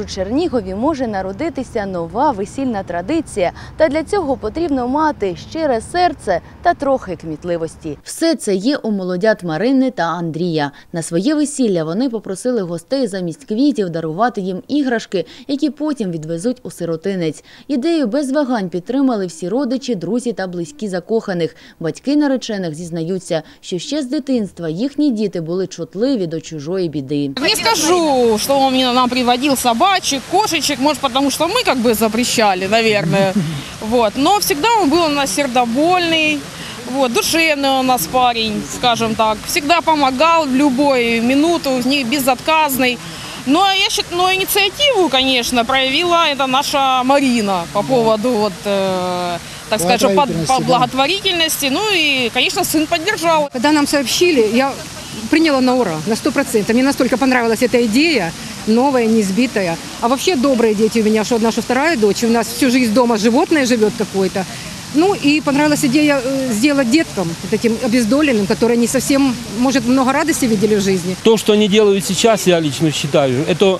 У Чернігові може народитися нова весільна традиція, та для цього потрібно мати щире серце та трохи кмітливості. Все це є у молодят Марини та Андрія. На своє весілля вони попросили гостей замість квітів дарувати їм іграшки, які потім відвезуть у сиротинець. Ідею без вагань підтримали всі родичі, друзі та близькі закоханих. Батьки наречених зізнаються, що ще з дитинства їхні діти були чутливі до чужої біди. Не скажу, он мне нам приводил собачек, кошечек, может, потому что мы как бы запрещали, наверное. Вот. Но всегда он был у нас сердобольный, вот, душевный у нас парень, скажем так. Всегда помогал в любую минуту, не безотказный. Но я считаю, но инициативу, конечно, проявила это наша Марина по поводу вот, э, так скажем, под- Благотворительности, по да. благотворительности. Ну и, конечно, сын поддержал. Когда нам сообщили, я приняла на ура, на сто процентов. Мне настолько понравилась эта идея, новая, неизбитая. А вообще добрые дети у меня, что одна, что вторая дочь. У нас всю жизнь дома животное живет какое-то. Ну и понравилась идея э, сделать деткам, вот этим обездоленным, которые не совсем, может, много радости видели в жизни. То, что они делают сейчас, я лично считаю, это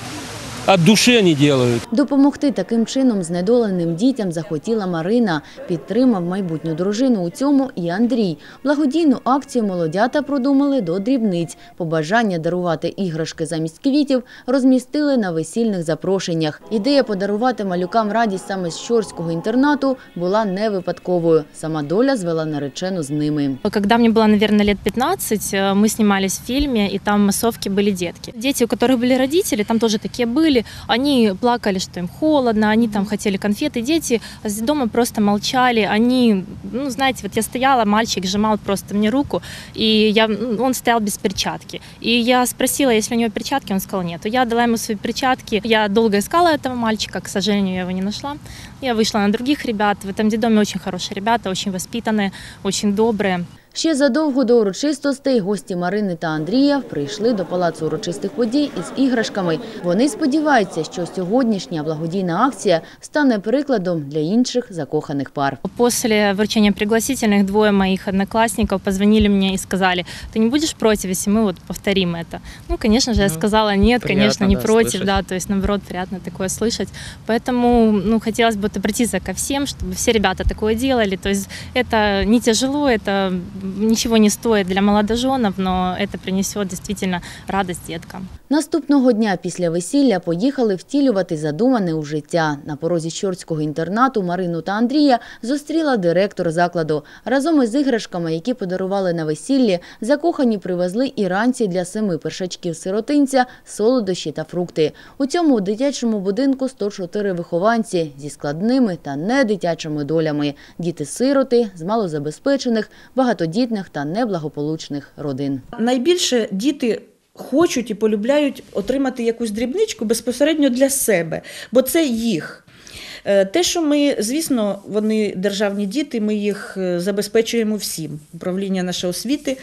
от души они делают. Допомогти таким чином знедоленим дітям захотіла Марина. Підтримав майбутню дружину у цьому і Андрій. Благодійну акцію молодята продумали до дрібниць. Побажання дарувати іграшки замість квітів розмістили на весільних запрошеннях. Ідея подарувати малюкам радість саме з щорського інтернату була не випадковою. Сама доля звела наречену з ними. Когда мне было, наверное, лет 15, э, мы снимались в фильме, и там в массовке были детки. Дети, у которых были родители, там тоже такие Были, они плакали, что им холодно, они там хотели конфеты. Дети дома просто молчали, они, ну, знаете, вот я стояла, мальчик сжимал просто мне руку, и я, он стоял без перчатки. И я спросила, если у него перчатки, он сказал нет. Я дала ему свои перчатки. Я долго искала этого мальчика, к сожалению, я его не нашла. Я вышла на других ребят. В этом детдоме очень хорошие ребята, очень воспитанные, очень добрые. Ще задовго до урочистостей гості Марини та Андрія прийшли до палацу урочистих подій із іграшками. Вони сподіваються, що сьогоднішня благодійна акція стане прикладом для інших закоханих пар. После вручения пригласительных двое моих одноклассников позвонили мне и сказали, ты не будешь против, если мы вот повторим это? Ну, конечно же, я сказала нет, конечно, не приятно, да, против, слышать. да, то есть, наоборот, приятно такое слышать. Поэтому, ну, хотелось бы вот обратиться ко всем, чтобы все ребята такое делали. То есть это не тяжело, это ничего не стоит для молодоженов, но это принесет действительно радость деткам. Наступного дня після весілля поїхали втілювати задумане у життя. На порозі Щорського інтернату Марину та Андрія зустріла директор закладу. Разом із іграшками, які подарували на весіллі, закохані привезли і ранці для семи першачків сиротинця, солодощі та фрукти. У цьому дитячому будинку 104 вихованці зі складними та недитячими долями. Діти-сироти з малозабезпечених, багатодітних та неблагополучних родин. Найбільше діти хочуть і полюбляють отримати якусь дрібничку безпосередньо для себе, бо це їх. Е, Те, що ми, звісно, вони державні діти, ми їх е, забезпечуємо всім. Управління нашої освіти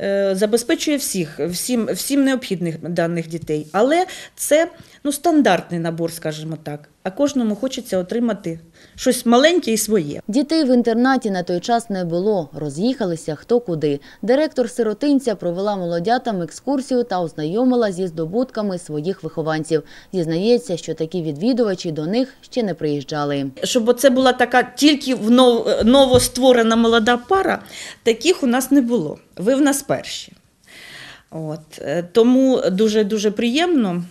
е, забезпечує всіх, всім, всім необхідних даних дітей. Але це ну, стандартний набор, скажімо так. А кожному хочеться отримати щось маленьке і своє. Дітей в інтернаті на той час не було. Роз'їхалися хто куди. Директор сиротинця провела молодятам екскурсію та ознайомила зі здобутками своїх вихованців. Зізнається, що такі відвідувачі до них ще не приїжджали. щоб це була така тільки новостворена молода пара, таких у нас не було. Ви в нас перші. От. е, Тому дуже-дуже приємно,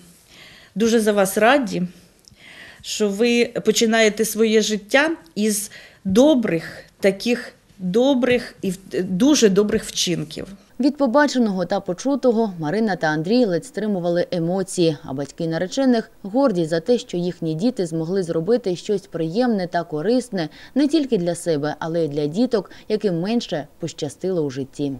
дуже за вас раді, що ви починаєте своє життя із добрих, таких добрих і дуже добрих вчинків. Від побаченого та почутого Марина та Андрій ледь стримували емоції, а батьки наречених горді за те, що їхні діти змогли зробити щось приємне та корисне не тільки для себе, але й для діток, яким менше пощастило у житті.